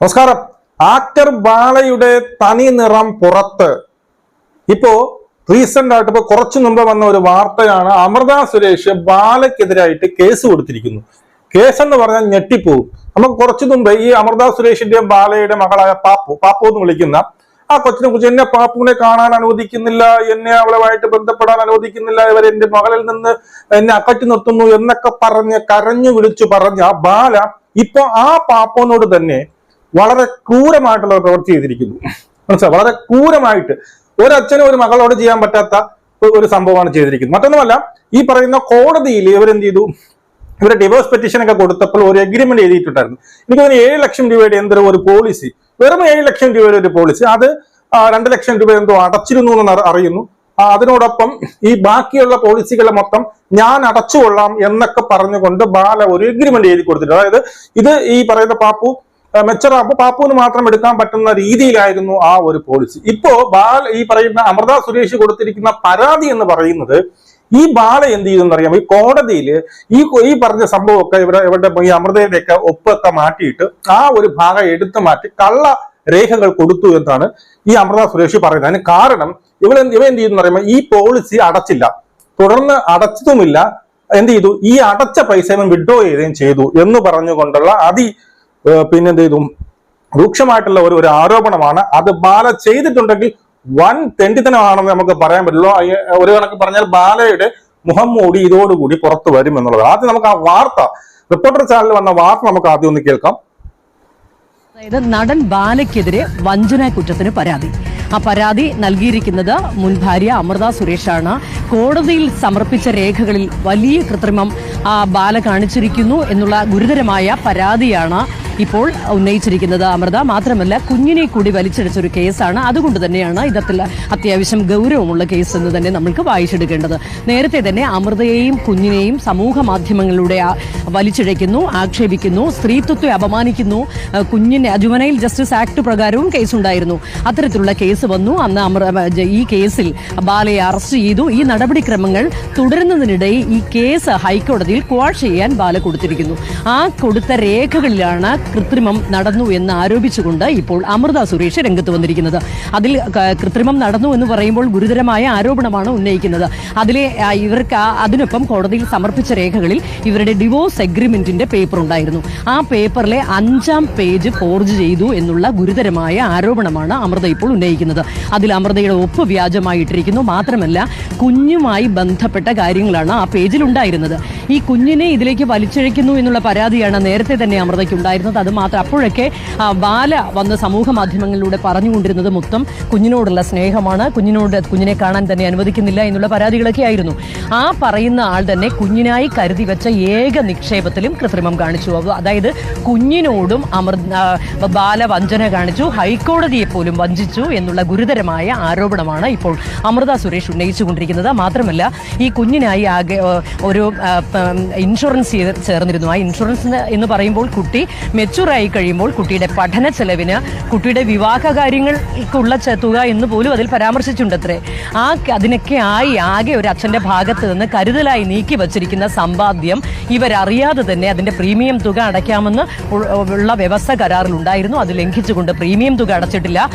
നമസ്കാരം. ആക്ടർ ബാലയുടെ തനി നിറം പുറത്ത്. ഇപ്പോ റീസെന്റ് ആയിട്ട് ഇപ്പൊ കുറച്ചു മുമ്പ് വന്ന ഒരു വാർത്തയാണ് അമൃത സുരേഷ് ബാലയ്ക്കെതിരായിട്ട് കേസ് കൊടുത്തിരിക്കുന്നു. കേസ് എന്ന് പറഞ്ഞാൽ ഞെട്ടിപ്പോവും. നമുക്ക് കുറച്ചു മുമ്പ് ഈ അമൃത സുരേഷിന്റെയും ബാലയുടെ മകളായ പാപ്പു പാപ്പു എന്ന് വിളിക്കുന്ന ആ കൊച്ചിനെ കുറിച്ച് എന്നെ പാപ്പുവിനെ കാണാൻ അനുവദിക്കുന്നില്ല എന്നെ അവളുമായിട്ട് ബന്ധപ്പെടാൻ അനുവദിക്കുന്നില്ല ഇവർ എന്റെ മകളിൽ നിന്ന് എന്നെ അകറ്റി നിർത്തുന്നു എന്നൊക്കെ പറഞ്ഞ് കരഞ്ഞു വിളിച്ചു പറഞ്ഞ ബാല ഇപ്പൊ ആ പാപ്പോനോട് തന്നെ വളരെ ക്രൂരമായിട്ടുള്ള പ്രവൃത്തി ചെയ്തിരിക്കുന്നു. മനസ്സിലാ വളരെ ക്രൂരമായിട്ട്. ഒരു അച്ഛനും ഒരു മകളോട് ചെയ്യാൻ പറ്റാത്ത ഒരു സംഭവമാണ് ചെയ്തിരിക്കുന്നത്. മറ്റൊന്നുമല്ല ഈ പറയുന്ന കോടതിയിൽ ഇവരെന്ത് ചെയ്തു? ഇവരെ ഡിവോഴ്സ് പെറ്റീഷൻ ഒക്കെ കൊടുത്തപ്പോൾ ഒരു എഗ്രിമെന്റ് എഴുതിയിട്ടുണ്ടായിരുന്നു. എനിക്ക് തോന്നുന്നു ഏഴ് ലക്ഷം രൂപയുടെ എന്തോ ഒരു പോളിസി വെറും ഏഴ് ലക്ഷം രൂപയുടെ ഒരു പോളിസി അത് രണ്ട് ലക്ഷം രൂപ എന്തോ അടച്ചിരുന്നു എന്ന് അറിയുന്നു. അതിനോടൊപ്പം ഈ ബാക്കിയുള്ള പോളിസികളെ മൊത്തം ഞാൻ അടച്ചുകൊള്ളാം എന്നൊക്കെ പറഞ്ഞുകൊണ്ട് ബാല ഒരു എഗ്രിമെന്റ് എഴുതി കൊടുത്തിട്ടുണ്ട്. അതായത് ഇത് ഈ പറയുന്ന പാപ്പു മെച്ചർ അപ്പൊ പാപ്പുവിന് മാത്രം എടുക്കാൻ പറ്റുന്ന രീതിയിലായിരുന്നു ആ ഒരു പോളിസി ഇപ്പോ ബാൽ ഈ പറയുന്ന അമൃത സുരേഷ് കൊടുത്തിരിക്കുന്ന പരാതി എന്ന് പറയുന്നത് ഈ ബാല എന്ത് ചെയ്തെന്ന് അറിയാം ഈ കോടതിയിൽ ഈ ഈ പറഞ്ഞ സംഭവമൊക്കെ ഇവിടെ ഇവരുടെ ഈ അമൃതയുടെ ഒക്കെ ഒപ്പൊക്കെ മാറ്റിയിട്ട് ആ ഒരു ഭാഗം എടുത്തു മാറ്റി കള്ള രേഖകൾ കൊടുത്തു എന്നാണ് ഈ അമൃത സുരേഷ് പറയുന്നത്. അതിന് കാരണം ഇവൾ ഇവ എന്ത് ചെയ്തെന്ന് പറയുമ്പോൾ ഈ പോളിസി അടച്ചില്ല. തുടർന്ന് അടച്ചതുമില്ല. എന്ത് ചെയ്തു? ഈ അടച്ച പൈസ വിഡ്രോ ചെയ്യുകയും ചെയ്തു എന്ന് പറഞ്ഞുകൊണ്ടുള്ള അതി പിന്നെന്ത് ചെയ്തു രൂക്ഷമായിട്ടുള്ള ഒരു ഒരു ആരോപണമാണ്. അത് ബാല ചെയ്തിട്ടുണ്ടെങ്കിൽ വൻ തെണ്ടിത്തനമാണെന്ന് നമുക്ക് പറയാൻ പറ്റുള്ളൂ. ഒരു കണക്ക് പറഞ്ഞാൽ ബാലയുടെ മുഖം മൂടി ഇതോടുകൂടി പുറത്തു വരും എന്നുള്ളത് ആദ്യം നമുക്ക് ആ വാർത്ത റിപ്പോർട്ടർ ചാനലിൽ വന്ന വാർത്ത നമുക്ക് ആദ്യം ഒന്ന് കേൾക്കാം. അതായത് നടൻ ബാലയ്ക്കെതിരെ വഞ്ചന കുറ്റത്തിന് പരാതി. ആ പരാതി നൽകിയിരിക്കുന്നത് മുൻ ഭാര്യ അമൃത സുരേഷാണ്. കോടതിയിൽ സമർപ്പിച്ച രേഖകളിൽ വലിയ കൃത്രിമം ആ ബാല കാണിച്ചിരിക്കുന്നു എന്നുള്ള ഗുരുതരമായ പരാതിയാണ് ഇപ്പോൾ ഉന്നയിച്ചിരിക്കുന്നത് അമൃത. മാത്രമല്ല കുഞ്ഞിനെ കൂടി വലിച്ചടിച്ചൊരു കേസാണ്. അതുകൊണ്ട് തന്നെയാണ് ഇതത്തിൽ അത്യാവശ്യം ഗൗരവമുള്ള കേസ് എന്ന് തന്നെ നമ്മൾക്ക് വായിച്ചെടുക്കേണ്ടത്. നേരത്തെ തന്നെ അമൃതയെയും കുഞ്ഞിനെയും സമൂഹ മാധ്യമങ്ങളിലൂടെ വലിച്ചിഴയ്ക്കുന്നു ആക്ഷേപിക്കുന്നു സ്ത്രീത്വത്തെ അപമാനിക്കുന്നു. കുഞ്ഞിനെ ജുവനൈൽ ജസ്റ്റിസ് ആക്ട് പ്രകാരവും കേസുണ്ടായിരുന്നു. അത്തരത്തിലുള്ള കേസ് വന്നു. അന്ന് അമൃ ഈ കേസിൽ ബാലയെ അറസ്റ്റ് ചെയ്തു. ഈ നടപടിക്രമങ്ങൾ തുടരുന്നതിനിടെ ഈ കേസ് ഹൈക്കോടതിയിൽ ക്വാഷ് ചെയ്യാൻ ബാല കൊടുത്തിരിക്കുന്നു. ആ കൊടുത്ത രേഖകളിലാണ് കൃത്രിമം നടന്നു എന്ന് ആരോപിച്ചുകൊണ്ട് ഇപ്പോൾ അമൃത സുരേഷ് രംഗത്ത് വന്നിരിക്കുന്നത്. അതിൽ കൃത്രിമം നടന്നു എന്ന് പറയുമ്പോൾ ഗുരുതരമായ ആരോപണമാണ് ഉന്നയിക്കുന്നത്. അതിലെ ഇവർക്ക് അതിനൊപ്പം കോടതിയിൽ സമർപ്പിച്ച രേഖകളിൽ ഇവരുടെ ഡിവോഴ്സ് എഗ്രിമെന്റിന്റെ പേപ്പർ ഉണ്ടായിരുന്നു. ആ പേപ്പറിലെ അഞ്ചാം പേജ് ഫോർജ് ചെയ്തു എന്നുള്ള ഗുരുതരമായ ആരോപണമാണ് അമൃത ഇപ്പോൾ ഉന്നയിക്കുന്നത്. അതിൽ അമൃതയുടെ ഒപ്പ് വ്യാജമായിട്ടിരിക്കുന്നു. മാത്രമല്ല കുഞ്ഞുമായി ബന്ധപ്പെട്ട കാര്യങ്ങളാണ് ആ പേജിൽ ഉണ്ടായിരുന്നത് ഈ കുഞ്ഞിനെ ഇതിലേക്ക് വലിച്ചിഴയ്ക്കുന്നു എന്നുള്ള പരാതിയാണ് നേരത്തെ തന്നെ അമൃതയ്ക്ക് ഉണ്ടായിരുന്നത്. അത് മാത്രം അപ്പോഴൊക്കെ ബാല വന്ന് സമൂഹ മാധ്യമങ്ങളിലൂടെ പറഞ്ഞുകൊണ്ടിരുന്നത് മൊത്തം കുഞ്ഞിനോടുള്ള സ്നേഹമാണ്. കുഞ്ഞിനോട് കുഞ്ഞിനെ കാണാൻ തന്നെ അനുവദിക്കുന്നില്ല എന്നുള്ള പരാതികളൊക്കെ ആയിരുന്നു. ആ പറയുന്ന ആൾ തന്നെ കുഞ്ഞിനായി കരുതി വെച്ച ഏക നിക്ഷേപത്തിലും കൃത്രിമം കാണിച്ചു. അതായത് കുഞ്ഞിനോടും അമൃത ബാല വഞ്ചന കാണിച്ചു. ഹൈക്കോടതിയെ പോലും വഞ്ചിച്ചു എന്നുള്ള ഗുരുതരമായ ആരോപണമാണ് ഇപ്പോൾ അമൃത സുരേഷ് ഉന്നയിച്ചുകൊണ്ടിരിക്കുന്നത്. മാത്രമല്ല ഈ കുഞ്ഞിനായി ആകെ ഒരു ഇൻഷുറൻസ് ചെയ്ത് ചേർന്നിരുന്നു. ആ ഇൻഷുറൻസ് എന്ന് പറയുമ്പോൾ കുട്ടി മെച്ചൂറായി കഴിയുമ്പോൾ കുട്ടിയുടെ പഠന ചെലവിന് കുട്ടിയുടെ വിവാഹ കാര്യങ്ങൾക്കുള്ള തുക എന്ന് പോലും അതിൽ പരാമർശിച്ചിട്ടുണ്ടത്രേ. ആ അതിനൊക്കെ ആയി ആകെ ഒരു അച്ഛന്റെ ഭാഗത്ത് നിന്ന് കരുതലായി നീക്കി വച്ചിരിക്കുന്ന സമ്പാദ്യം ഇവരറിയാതെ തന്നെ അതിന്റെ പ്രീമിയം തുക അടയ്ക്കാമെന്ന് ഉള്ള വ്യവസ്ഥ കരാറിലുണ്ടായിരുന്നു. അത് ലംഘിച്ചുകൊണ്ട് പ്രീമിയം തുക അടച്ചിട്ടില്ല.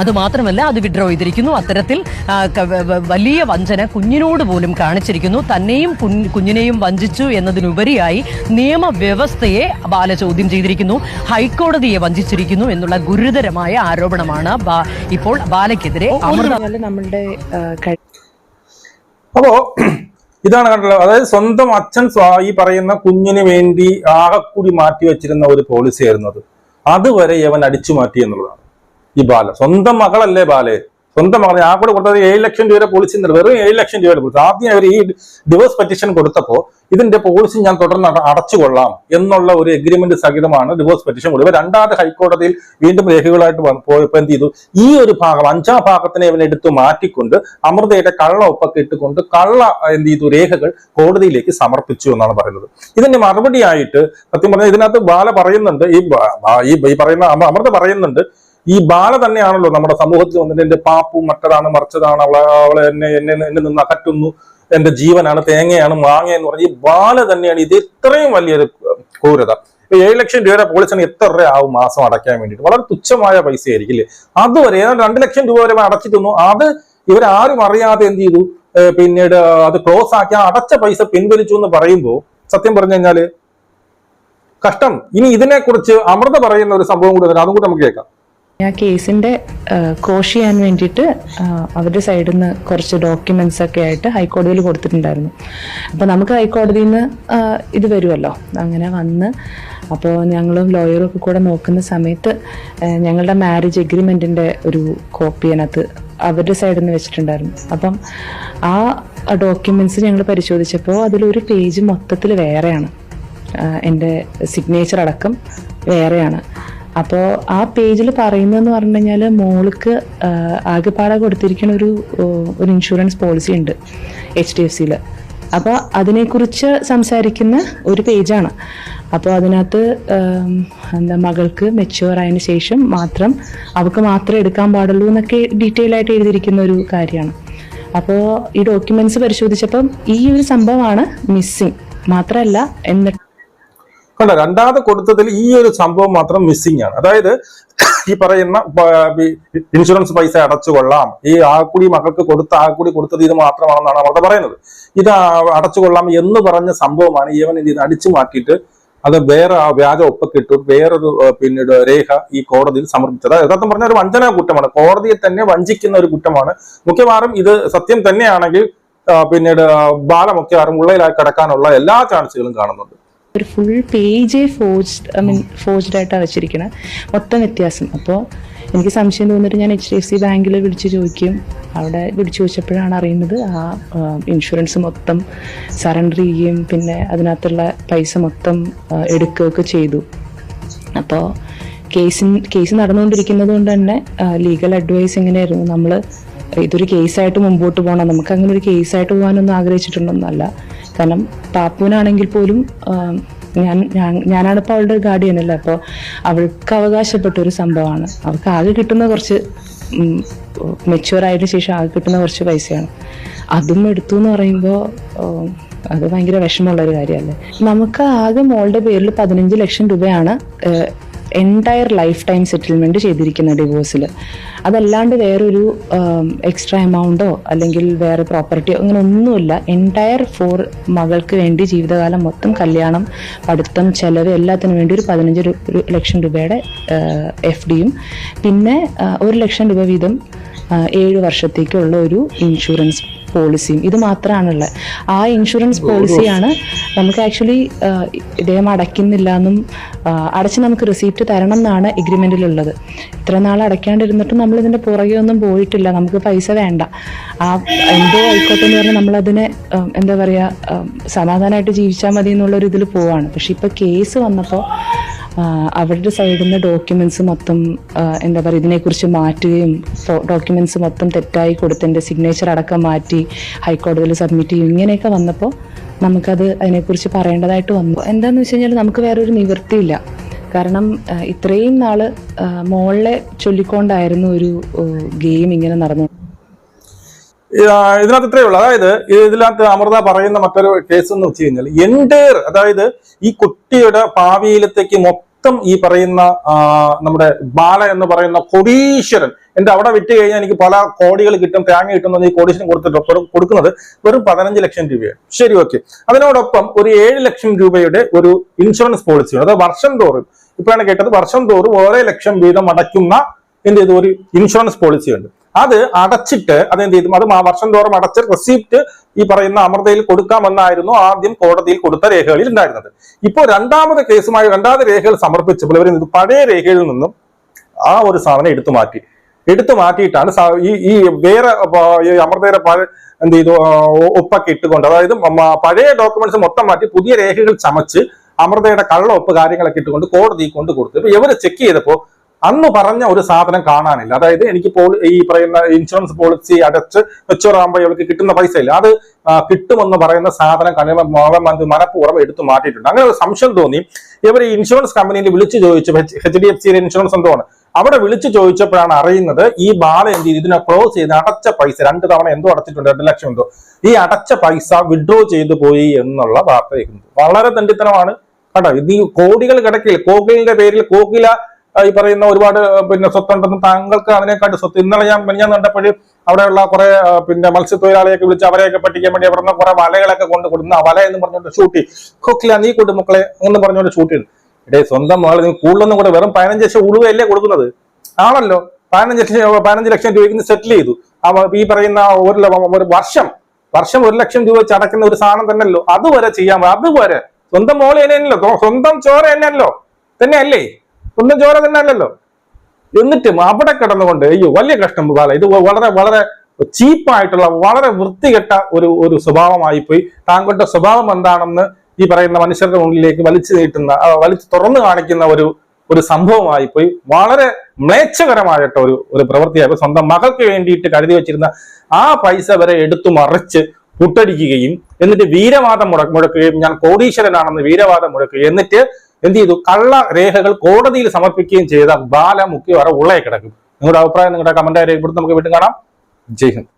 അത് മാത്രമല്ല അത് വിഡ്രോ ചെയ്തിരിക്കുന്നു. അത്തരത്തിൽ വലിയ വഞ്ചന കുഞ്ഞിനോട് പോലും കാണിച്ചിരിക്കുന്നു. തന്നെയും കുഞ്ഞ് കുഞ്ഞിനെയും വഞ്ചിച്ചു എന്നതിനുപരിയായി നിയമവ്യവസ്ഥയെ ബാല ചോദ്യം ചെയ്തിരിക്കുന്നു. ഹൈക്കോടതിയെ വഞ്ചിച്ചിരിക്കുന്നു എന്നുള്ള ഗുരുതരമായ ആരോപണമാണ് ഇപ്പോൾ ബാലയ്ക്കെതിരെ നമ്മളുടെ അപ്പോ ഇതാണ് കണ്ടല്ലോ അതായത് സ്വന്തം അച്ഛൻ ഈ പറയുന്ന കുഞ്ഞിന് വേണ്ടി ആകെക്കൂടി മാറ്റി വെച്ചിരുന്ന ഒരു പോളിസി ആയിരുന്നു അത്. അതുവരെ ഇവൻ അടിച്ചു മാറ്റി എന്നുള്ളതാണ്. ഈ ബാല. സ്വന്തം മകളല്ലേ ബാലെ? സ്വന്തം മകൾ ആ കൂടെ കൊടുത്തത് ഏഴ് ലക്ഷം രൂപ പോളിസി വെറും ഏഴ് ലക്ഷം രൂപ പോളിസി ആദ്യം അവർ ഈ ഡിവോഴ്സ് പെറ്റീഷൻ കൊടുത്തപ്പോൾ ഇതിന്റെ പോളിസി ഞാൻ തുടർന്ന് അട- അടച്ചുകൊള്ളാം എന്നുള്ള ഒരു എഗ്രിമെന്റ് സഹിതമാണ് ഡിവോഴ്സ് പെറ്റീഷൻ കൊടുത്തത്. രണ്ടാമത് ഹൈക്കോടതിയിൽ വീണ്ടും രേഖകളായിട്ട് പോയപ്പോൾ എന്ത് ചെയ്തു? ഈ ഒരു ഭാഗം അഞ്ചാം ഭാഗത്തിനെ ഇവൻ എടുത്തു മാറ്റിക്കൊണ്ട് അമൃതയുടെ കള്ള ഒപ്പൊക്കെ ഇട്ടുകൊണ്ട് കള്ള എന്ത് ചെയ്തു? രേഖകൾ കോടതിയിലേക്ക് സമർപ്പിച്ചു എന്നാണ് പറയുന്നത്. ഇതിന്റെ മറുപടിയായിട്ട് സത്യം പറഞ്ഞാൽ ഇതിനകത്ത് ബാല പറയുന്നുണ്ട്. ഈ ഈ പറയുന്ന അമൃത പറയുന്നുണ്ട്. ഈ ബാല തന്നെയാണല്ലോ നമ്മുടെ സമൂഹത്തിൽ വന്നിട്ട് എന്റെ പാപ്പു മറ്റതാണ് മറിച്ചതാണ് അവളെ അവളെ എന്നെ എന്നെ എന്നെ നിന്ന് അകറ്റുന്നു എന്റെ ജീവനാണ് തേങ്ങയാണ് മാങ്ങ എന്ന് പറഞ്ഞ ഈ ബാല തന്നെയാണ് ഇത് ഇത്രയും വലിയൊരു ക്രൂരത. ഏഴ് ലക്ഷം രൂപയുടെ പോളിസിന് എത്ര രൂപ ആവും മാസം അടയ്ക്കാൻ വേണ്ടിയിട്ട്? വളരെ തുച്ഛമായ പൈസ ആയിരിക്കും അല്ലേ? അതുവരെ രണ്ട് ലക്ഷം രൂപ വരെ അടച്ചിട്ടുന്നു അത് ഇവരാരും അറിയാതെ എന്ത് ചെയ്തു? പിന്നീട് അത് ക്ലോസ് ആക്കി. ആ അടച്ച പൈസ പിൻവലിച്ചു എന്ന് പറയുമ്പോൾ സത്യം പറഞ്ഞു കഴിഞ്ഞാൽ കഷ്ടം. ഇനി ഇതിനെക്കുറിച്ച് അമൃത പറയുന്ന ഒരു സംഭവം കൂടി അതും കൂടി നമുക്ക് കേൾക്കാം. ആ കേസിന്റെ കോഷ് ചെയ്യാൻ വേണ്ടിയിട്ട് അവരുടെ സൈഡിൽ നിന്ന് കുറച്ച് ഡോക്യുമെന്റ്സ് ഒക്കെ ആയിട്ട് ഹൈക്കോടതിയിൽ കൊടുത്തിട്ടുണ്ടായിരുന്നു. അപ്പോൾ നമുക്ക് ഹൈക്കോടതിയിൽ നിന്ന് ഇത് വരുമല്ലോ അങ്ങനെ വന്ന് അപ്പോൾ ഞങ്ങളും ലോയറും ഒക്കെ കൂടെ നോക്കുന്ന സമയത്ത് ഞങ്ങളുടെ മാരേജ് എഗ്രിമെന്റിന്റെ ഒരു കോപ്പി അതിനകത്ത് അവരുടെ സൈഡിൽ നിന്ന് വെച്ചിട്ടുണ്ടായിരുന്നു. അപ്പം ആ ഡോക്യുമെന്റ്സ് ഞങ്ങൾ പരിശോധിച്ചപ്പോൾ അതിലൊരു പേജ് മൊത്തത്തിൽ വേറെയാണ്. എന്റെ സിഗ്നേച്ചർ അടക്കം വേറെയാണ്. അപ്പോൾ ആ പേജിൽ പറയുന്നതെന്ന് പറഞ്ഞു കഴിഞ്ഞാൽ മോൾക്ക് ആകെപ്പാടെ കൊടുത്തിരിക്കുന്ന ഒരു ഒരു ഇൻഷുറൻസ് പോളിസി ഉണ്ട് എച്ച് ഡി എഫ് സിയിൽ അപ്പോൾ അതിനെക്കുറിച്ച് സംസാരിക്കുന്ന ഒരു പേജാണ്. അപ്പോൾ അതിനകത്ത് എന്താ മകൾക്ക് മെച്ചുവർ ആയതിനു ശേഷം മാത്രം അവൾക്ക് മാത്രമേ എടുക്കാൻ പാടുള്ളൂ എന്നൊക്കെ ഡീറ്റെയിൽ ആയിട്ട് എഴുതിയിരിക്കുന്ന ഒരു കാര്യമാണ്. അപ്പോൾ ഈ ഡോക്യുമെന്റ്സ് പരിശോധിച്ചപ്പം ഈ ഒരു സംഭവമാണ് മിസ്സിങ് മാത്രമല്ല എന്നിട്ട് കണ്ട രണ്ടാമത് കൊടുത്തതിൽ ഈ ഒരു സംഭവം മാത്രം മിസ്സിംഗ് ആണ്. അതായത് ഈ പറയുന്ന ഇൻഷുറൻസ് പൈസ അടച്ചു കൊള്ളാം. ഈ ആക്കുടി മക്കൾക്ക് കൊടുത്ത ആക്കുടി കൊടുത്തത് ഇത് മാത്രമാണെന്നാണ് അവരുടെ പറയുന്നത്. ഇത് അടച്ചു കൊള്ളാം എന്ന് പറഞ്ഞ സംഭവമാണ് ഇവൻ ഇത് അടിച്ചു മാറ്റിയിട്ട് അത് വേറെ ആ വ്യാജ ഒപ്പൊക്കെ ഇട്ടു വേറൊരു പിന്നീട് രേഖ ഈ കോടതിയിൽ സമർപ്പിച്ചത്. യഥാർത്ഥം പറഞ്ഞ ഒരു വഞ്ചനാ കുറ്റമാണ്. കോടതിയെ തന്നെ വഞ്ചിക്കുന്ന ഒരു കുറ്റമാണ്. മിക്കവാറും ഇത് സത്യം തന്നെയാണെങ്കിൽ പിന്നീട് ബാലമൊക്കെ ആരും ഉള്ളയിലായി കിടക്കാനുള്ള എല്ലാ ചാൻസുകളും കാണുന്നുണ്ട്. ഒരു full page forced I mean forced ആയിട്ടാണ് വെച്ചിരിക്കുന്നത് മൊത്തം വ്യത്യാസം. അപ്പോൾ എനിക്ക് സംശയം തോന്നിയിട്ട് ഞാൻ എച്ച് ഡി എഫ് സി ബാങ്കിൽ വിളിച്ച് ചോദിക്കും. അവിടെ വിളിച്ചു ചോദിച്ചപ്പോഴാണ് അറിയുന്നത് ആ ഇൻഷുറൻസ് മൊത്തം സറണ്ടർ ചെയ്യുകയും പിന്നെ അതിനകത്തുള്ള പൈസ മൊത്തം എടുക്കുകയൊക്കെ ചെയ്തു. അപ്പോൾ കേസിൻ കേസ് നടന്നുകൊണ്ടിരിക്കുന്നത് കൊണ്ട് തന്നെ ലീഗൽ അഡ്വൈസ് എങ്ങനെയായിരുന്നു? നമ്മൾ ഇതൊരു കേസായിട്ട് മുമ്പോട്ട് പോകണം നമുക്ക് അങ്ങനെ ഒരു കേസായിട്ട് പോകാനൊന്നും ആഗ്രഹിച്ചിട്ടുണ്ടൊന്നല്ല കാരണം പാപ്പുവിനാണെങ്കിൽ പോലും ഞാൻ ഞാൻ- ഞാനാണിപ്പോൾ അവളുടെ ഗാർഡിയൻ അല്ലേ? അപ്പോൾ അവൾക്ക് അവകാശപ്പെട്ട ഒരു സംഭവമാണ്. അവൾക്ക് ആകെ കിട്ടുന്ന കുറച്ച് മെച്യൂർ ആയതിനു ശേഷം ആകെ കിട്ടുന്ന കുറച്ച് പൈസയാണ്. അതും എടുത്തു എന്ന് പറയുമ്പോൾ അത് ഭയങ്കര വിഷമമുള്ള ഒരു കാര്യമല്ലേ? നമുക്ക് ആകെ മോളുടെ പേരിൽ പതിനഞ്ച് ലക്ഷം രൂപയാണ് എന്റയർ ലൈഫ് ടൈം സെറ്റിൽമെന്റ് ചെയ്തിരിക്കുന്ന ഡിവോഴ്സിൽ അതല്ലാണ്ട് വേറൊരു എക്സ്ട്രാ എമൗണ്ടോ അല്ലെങ്കിൽ വേറെ പ്രോപ്പർട്ടിയോ അങ്ങനെ ഒന്നുമില്ല. എന്റയർ ഫോർ മകൾക്ക് വേണ്ടി ജീവിതകാലം മൊത്തം കല്യാണം പഠിത്തം ചെലവ് എല്ലാത്തിനും വേണ്ടി ഒരു പതിനഞ്ച് ലക്ഷം രൂപയുടെ എഫ് ഡിയും പിന്നെ ഒരു ലക്ഷം രൂപ വീതം ഏഴ് വർഷത്തേക്കുള്ള ഒരു ഇൻഷുറൻസ് പോളിസിയും ഇത് മാത്രമാണുള്ളത് ആ ഇൻഷുറൻസ് പോളിസിയാണ് നമുക്ക് ആക്ച്വലി ഇദ്ദേഹം അടയ്ക്കുന്നില്ല എന്നും അടച്ച് നമുക്ക് റിസീപ്റ്റ് തരണം എന്നാണ് എഗ്രിമെന്റിലുള്ളത് ഇത്ര നാൾ അടയ്ക്കാണ്ടിരുന്നിട്ടും നമ്മൾ ഇതിന്റെ പുറകെ ഒന്നും പോയിട്ടില്ല. നമുക്ക് പൈസ വേണ്ട. ആ എന്തോ ആയിക്കോട്ടെ എന്ന് പറഞ്ഞാൽ നമ്മളതിനെ എന്താ പറയുക സമാധാനമായിട്ട് ജീവിച്ചാൽ മതി എന്നുള്ളൊരു ഇതിൽ പോവാണ്. പക്ഷെ ഇപ്പോൾ കേസ് വന്നപ്പോൾ അവരുടെ സൈഡിൽ നിന്ന് ഡോക്യുമെന്റ്സ് മൊത്തം എന്താ പറയുക ഇതിനെക്കുറിച്ച് മാറ്റുകയും ഡോക്യുമെന്റ്സ് മൊത്തം തെറ്റായി കൊടുത്തതിന്റെ സിഗ്നേച്ചർ അടക്കം മാറ്റി ഹൈക്കോടതിയിൽ സബ്മിറ്റ് ചെയ്യും. ഇങ്ങനെയൊക്കെ വന്നപ്പോൾ നമുക്കത് അതിനെക്കുറിച്ച് പറയേണ്ടതായിട്ട് വന്നു. എന്താണെന്ന് വെച്ച് കഴിഞ്ഞാൽ നമുക്ക് വേറൊരു നിവൃത്തിയില്ല. കാരണം ഇത്രയും നാൾ മോളെ ചൊല്ലിക്കൊണ്ടായിരുന്നു ഒരു ഗെയിം ഇങ്ങനെ നടന്നു. ഇതിനകത്ത് ഇത്രയേ ഉള്ളൂ. അതായത് ഇതിനകത്ത് അമൃത പറയുന്ന മറ്റൊരു കേസ് എന്ന് വെച്ച് കഴിഞ്ഞാൽ എന്റയർ അതായത് ഈ കുട്ടിയുടെ ഭാവിയിലത്തേക്ക് മൊത്തം ഈ പറയുന്ന നമ്മുടെ ബാല എന്ന് പറയുന്ന കൊടീശ്വരൻ എന്റെ അവിടെ വിറ്റ് കഴിഞ്ഞാൽ എനിക്ക് പല കോടികൾ കിട്ടും തേങ്ങ കിട്ടുന്ന ഈ കോടീശ്വരൻ കൊടുത്തിട്ട് കൊടുക്കുന്നത് വെറും പതിനഞ്ച് ലക്ഷം രൂപയാണ്. ശരി ഓക്കെ. അതിനോടൊപ്പം ഒരു ഏഴ് ലക്ഷം രൂപയുടെ ഒരു ഇൻഷുറൻസ് പോളിസിയാണ് അത് വർഷം തോറും ഇപ്പോഴാണ് കേട്ടത് വർഷം തോറും ഓരോ ലക്ഷം വീതം അടയ്ക്കുന്ന എന്ത് ചെയ്തു ഒരു ഇൻഷുറൻസ് പോളിസി ഉണ്ട്. അത് അടച്ചിട്ട് അതെന്ത് ചെയ്തു? അത് വർഷം തോറും അടച്ച് റെസിപ്റ്റ് ഈ പറയുന്ന അമൃതയിൽ കൊടുക്കാമെന്നായിരുന്നു ആദ്യം കോടതിയിൽ കൊടുത്ത രേഖകളിൽ ഉണ്ടായിരുന്നത്. ഇപ്പോൾ രണ്ടാമത് കേസുമായി രണ്ടാമത് രേഖകൾ സമർപ്പിച്ചപ്പോൾ ഇവർ പഴയ രേഖയിൽ നിന്നും ആ ഒരു സാധനം എടുത്തു മാറ്റി. എടുത്തു മാറ്റിയിട്ടാണ് ഈ ഈ വേറെ അമൃതയുടെ എന്ത് ചെയ്തു? ഒപ്പൊക്കെ ഇട്ടുകൊണ്ട് അതായത് പഴയ ഡോക്യുമെന്റ്സ് മൊത്തം മാറ്റി പുതിയ രേഖകൾ ചമച്ച് അമൃതയുടെ കള്ള ഒപ്പ് കാര്യങ്ങളൊക്കെ ഇട്ടുകൊണ്ട് കോടതി കൊണ്ട് കൊടുത്തു ഇപ്പൊ ഇവർ ചെക്ക് ചെയ്തപ്പോ അന്ന് പറഞ്ഞ ഒരു സാധനം കാണാനില്ല. അതായത് എനിക്ക് ഈ പറയുന്ന ഇൻഷുറൻസ് പോളിസി അടച്ച് വെച്ചോറാകുമ്പോൾ ഇവർക്ക് കിട്ടുന്ന പൈസ ഇല്ല. അത് കിട്ടുമെന്ന് പറയുന്ന സാധനം കണ്ണിമ മന്ത്രി മനഃപൂർവം എടുത്തു മാറ്റിയിട്ടുണ്ട്. അങ്ങനെ ഒരു സംശയം തോന്നി. ഇവർ ഈ ഇൻഷുറൻസ് കമ്പനിയിൽ വിളിച്ചു ചോദിച്ചു. എച്ച് ഡി എഫ് സിയിലെ ഇൻഷുറൻസ് എന്തോ ആണ് അവിടെ വിളിച്ചു ചോദിച്ചപ്പോഴാണ് അറിയുന്നത് ഈ ബാല എന്ത് ചെയ്തു? ഇതിനെ ക്ലോസ് ചെയ്ത് അടച്ച പൈസ രണ്ട് തവണ എന്തോ അടച്ചിട്ടുണ്ട് രണ്ട് ലക്ഷം എന്തോ. ഈ അടച്ച പൈസ വിഡ്രോ ചെയ്തു പോയി എന്നുള്ള വാർത്ത വളരെ തണ്ടിത്തനമാണ് കേട്ടോ ഇത് ഈ കോടികൾ കിടക്കില്ല കോകിലിന്റെ പേരിൽ കോക്കില ആ, ഈ പറയുന്ന ഒരുപാട് പിന്നെ സ്വത്തുണ്ടെന്നും താങ്കൾക്ക് അതിനെക്കാട്ട് സ്വത്ത്. ഇന്നലെ ഞാൻ ഞാൻ കണ്ടപ്പോൾ അവിടെയുള്ള കുറെ പിന്നെ മത്സ്യത്തൊഴിലാളിയൊക്കെ വിളിച്ച് അവരെയൊക്കെ പറ്റിക്കാൻ വേണ്ടി അവിടെ കുറെ വലകളൊക്കെ കൊണ്ട് കൊടുക്കുന്ന വല എന്ന് പറഞ്ഞുകൊണ്ട് ഷൂട്ടി കോക്കില നീ കൂട്ട് മക്കളെ എന്ന് പറഞ്ഞുകൊണ്ട് ഷൂട്ട് ചെയ്തു. ഇടേ സ്വന്തം മകൾ നീ കൂടുതലൊന്നും കൂടെ വെറും പതിനഞ്ച് ലക്ഷം ഉളുവയല്ലേ കൊടുക്കുന്നത്? ആണല്ലോ. പതിനഞ്ച് ലക്ഷം പതിനഞ്ച് ലക്ഷം രൂപയ്ക്ക് സെറ്റിൽ ചെയ്തു. ഈ പറയുന്ന ഒരു ഒരു വർഷം വർഷം ഒരു ലക്ഷം രൂപ ചടക്കുന്ന ഒരു സാധനം തന്നെയല്ലോ. അതുവരെ ചെയ്യാൻ. അതുവരെ. സ്വന്തം മോൾ തന്നെയല്ലോ സ്വ- സ്വന്തം ചോര തന്നെയല്ലോ തന്നെയല്ലേ? സ്വന്തം ചോര തന്നെ അല്ലല്ലോ എന്നിട്ടും അവിടെ കിടന്നുകൊണ്ട് അയ്യോ വലിയ കഷ്ടം ബാല ഇത് വളരെ വളരെ ചീപ്പായിട്ടുള്ള വളരെ വൃത്തികെട്ട ഒരു ഒരു സ്വഭാവമായി പോയി താങ്കളുടെ സ്വഭാവം എന്താണെന്ന് ഈ പറയുന്ന മനുഷ്യരുടെ മുന്നിലേക്ക് വലിച്ചു നീട്ടുന്ന വലിച്ചു തുറന്നു കാണിക്കുന്ന ഒരു ഒരു സംഭവമായി പോയി വളരെ മ്ലേച്ഛകരമായിട്ട് ഒരു ഒരു പ്രവൃത്തിയായി. സ്വന്തം മകൾക്ക് വേണ്ടിയിട്ട് കരുതി വെച്ചിരുന്ന ആ പൈസ വരെ എടുത്തു മറിച്ച് പുട്ടടിക്കുകയും എന്നിട്ട് വീരവാദം മുട മുഴക്കുകയും ഞാൻ കോടീശ്വരനാണെന്ന് വീരവാദം മുടക്കുകയും എന്നിട്ട് എന്ത് ചെയ്തു? കള്ള രേഖകൾ കോടതിയിൽ സമർപ്പിക്കുകയും ചെയ്ത ബാല മുഖ്യവാറ ഉള്ളേ കിടക്കും. നിങ്ങളുടെ അഭിപ്രായം നിങ്ങളുടെ കമന്റ് രേഖപ്പെടുത്തി നമുക്ക് വീണ്ടും കാണാം. ജയ് ഹിന്ദ്.